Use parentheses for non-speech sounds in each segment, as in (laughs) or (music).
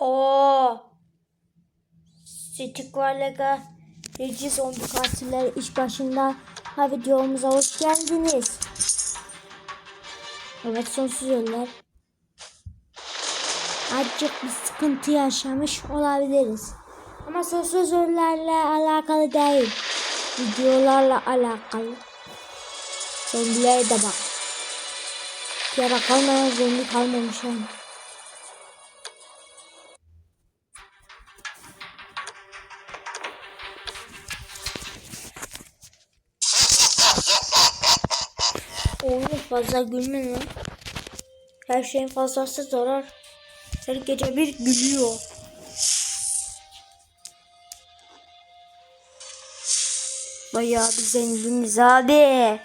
Oo. Stick var Lega. Regi zombi katiller iş başında. Ha videomuza hoş geldiniz. Evet sonsuz ölüler. Azıcık bir sıkıntı yaşamış olabiliriz. Ama sonsuz ölülerle alakalı değil. Videolarla alakalı. Zombilere de bak. Yara kalmayan zombi kalmamış yani. Fazla gülmeyin lan. Her şeyin fazlası zarar. Her gece bir gülüyor. Bayağı bir zenginiz abi.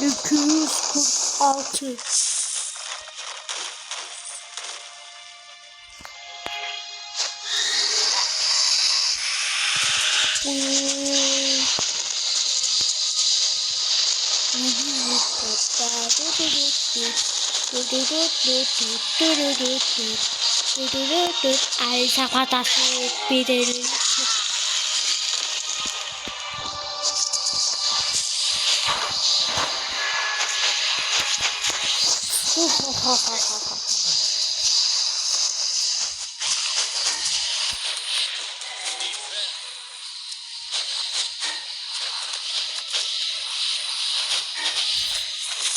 Yükümüz 46. Ay sakatası bir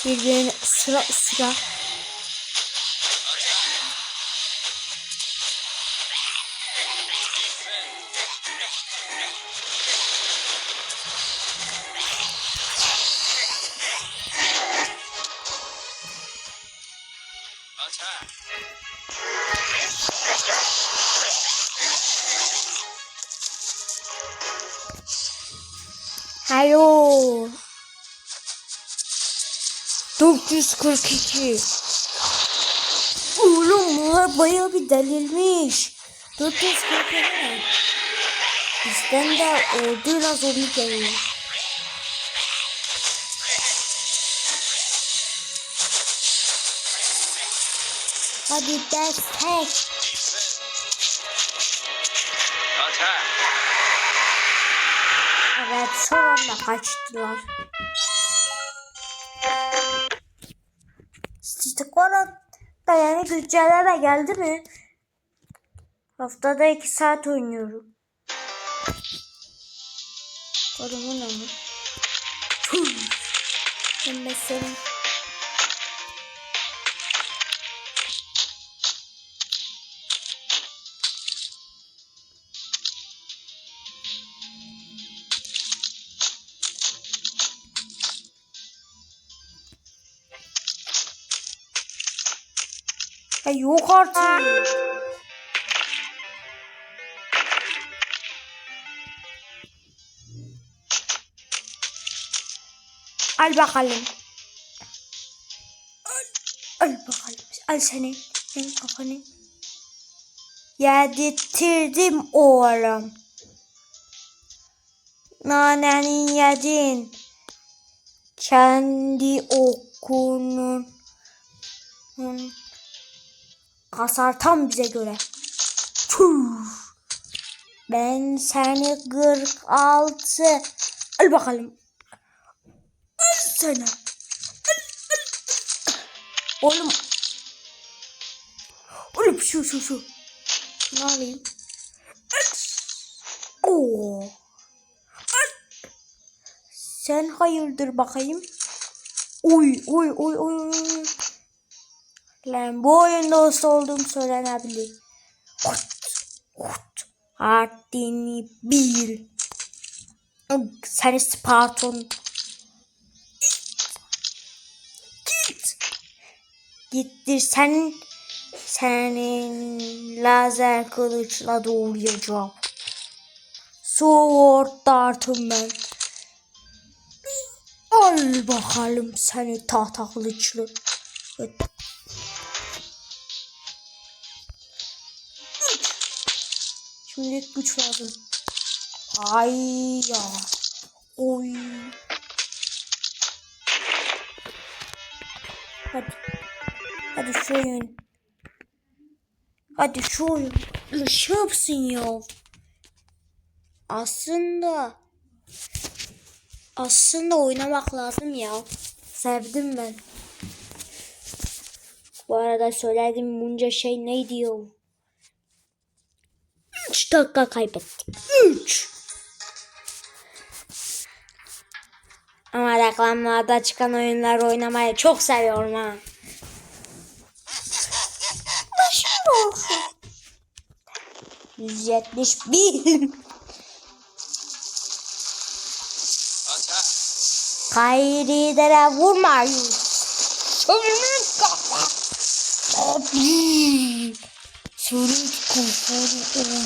Birbirine sıra sıra Attack! Alo. 442. Oğlum bunlar bayağı bir delirmiş. 442. Bizden de orduyla zombi geliyor. Hadi destek. Attack! Evet son anda kaçtılar. Da yani güncelleme geldi mi? Haftada iki saat oynuyorum. Korumun onu. Ben mesela Ya yok artık. Al bakalım. Al, al bakalım. Al seni. Senin kafanı. Yedirttirdim oğlum. Nanenin yedin. Kendi okunun. Hun- Hasar tam bize göre. Tüh. Ben seni 46. Al bakalım. Al sana. Oğlum. Oğlum şu şu şu. Ne alayım? Al. Oo. Sen hayırdır bakayım. Oy oy oy oy. oy. Lan bu oyunda usta olduğum söylenebilir. Hut, hut. Haddini bil. Seni Spartan. Git. Gittir sen senin lazer kılıçla doğrayacağım. Sword dartım ben. Al bakalım seni tahta kılıçlı. Evet. Şimdi güç lazım. Ay ya. Oy. Hadi. Hadi şu oyun. Hadi şu oyun. Şey yapsın ya. Aslında aslında oynamak lazım ya. Sevdim ben. Bu arada söylediğim bunca şey neydi ya? 3 dakika kaybettik. 3. Ama reklamlarda çıkan oyunlar oynamayı çok seviyorum ha. Başım olsun. 171. Attack! Kayrı'ya vurmayın. Sürün kafa. Abi. Sürün kafanı.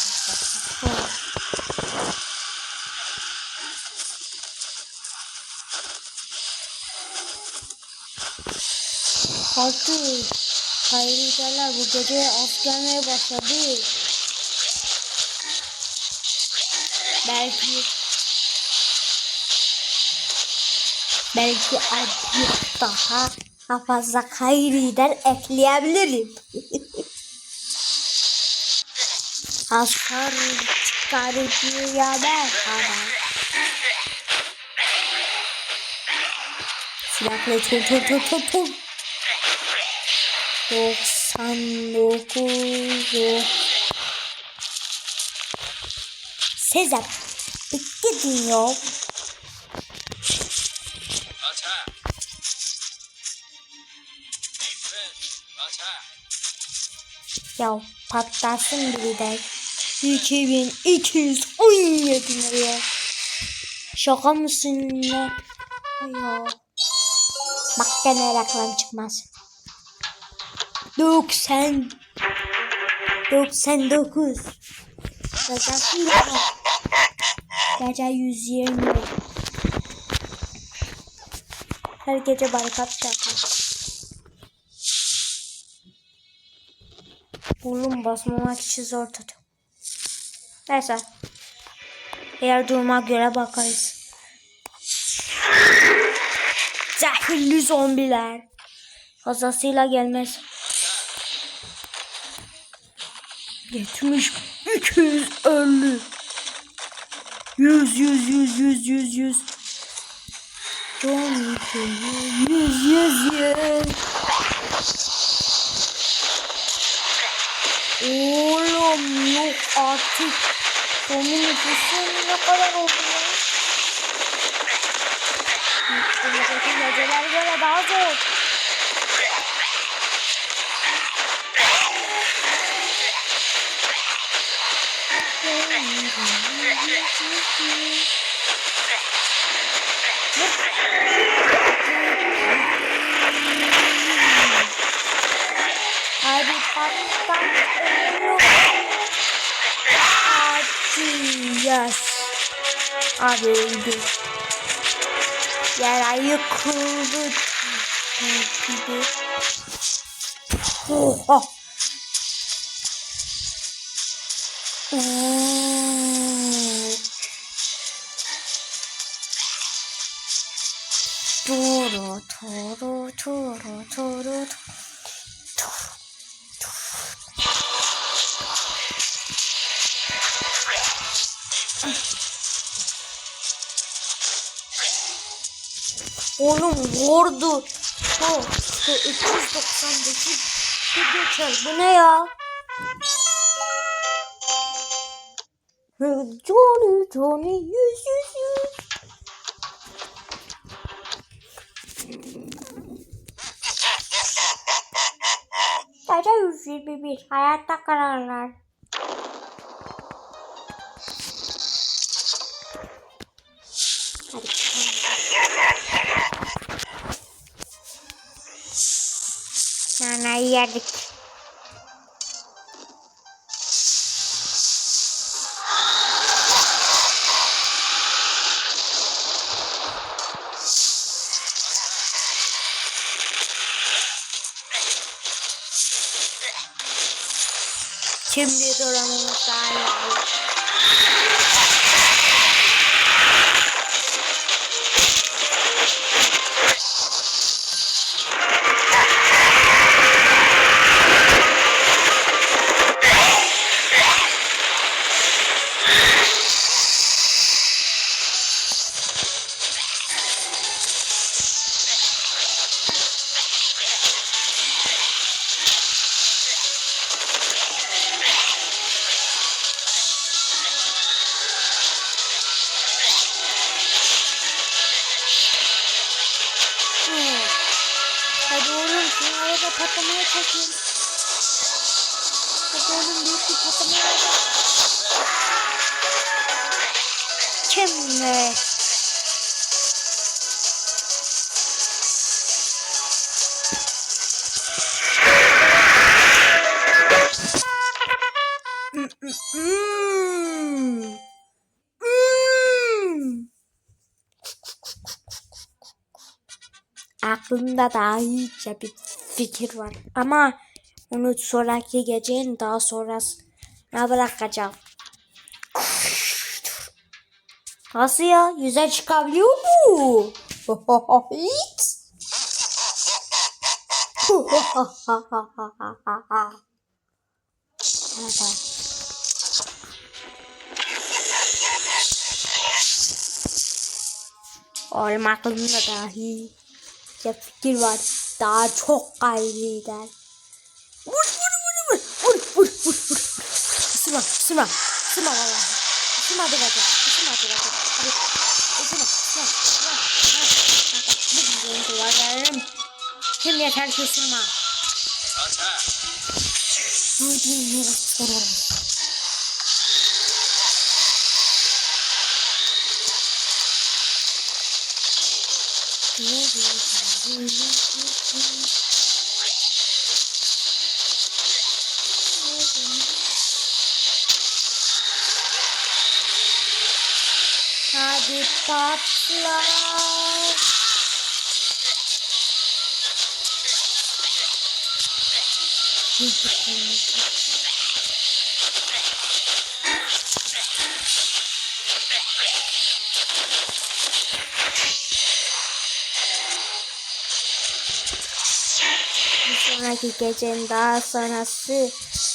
Hadi. Hayırlılar bu gece az gelmeye başladı. Belki belki azıcık daha fazla kayrılar ekleyebilirim. (laughs) Hasar çıkarıcıya merhaba. Silahla tut tut tut tut tut. 99 Sezer ya. Defense! Attack! Ya patlasın biri de. 2217 liraya. Şaka mısın? Ay ya. Bak gene reklam çıkmaz. 90 99 Gece Gece 120 Her gece barikat çakıyor. Oğlum basmamak için zor tutuyor. Neyse. Eğer duruma göre bakarız. Zehirli zombiler. Fazlasıyla gelmez. Yetmiş, iki yüz elli. Yüz, yüz, yüz, yüz, yüz, yüz. On iki, yüz, yüz, yüz. Oğlum yok artık. Sonun nüfusu ne kadar oldu ya? Önümüzdeki geceler göre daha zor. Hadi patlat. Hadi yes. Abi öldü. Yere yıkıldı. Gibi. Oha. Oo. Oğlum vurdu. Çok. İşte 299 şey geçer. Bu ne ya? Johnny Johnny yüz yüz yüz. Sadece 121 hayatta kalanlar. Hadi. Kararlar. yerdik. Şimdi duramamız daha iyi Aklımda daha iyice bir fikir var. Ama onu sonraki gecenin daha sonrasına bırakacağım. Nasıl ya? Yüze çıkabiliyor mu? Hiç. Dahi bir fikir var. Daha çok gayri gider. Vur vur vur vur. Vur vur vur vur. Isırma ısırma. Isırma valla. Isırma hadi hadi. Isırma hadi hadi. Hadi. Isırma ısırma ısırma. Bu benim duvarlarım. Kim yeter ki ısırma. Attack! Hadi ısırma. Hadi patla. Bir sonraki gecenin daha sonrası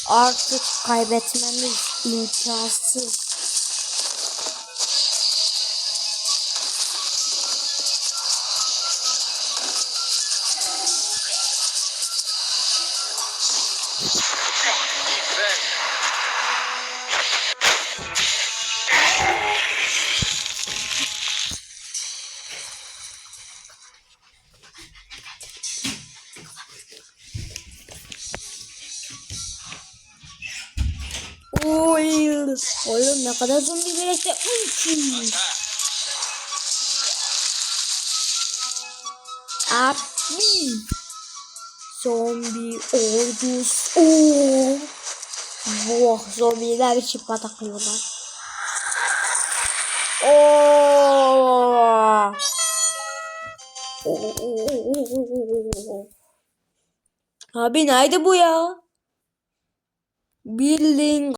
artık kaybetmemiz imkansız. Oy, oğlum ne kadar zombi Attack! Abi. Zombi ordusu. Oo. Oh, zombiler bir çift patakıyorlar. Oo. Abi nerede bu ya? Bildiğin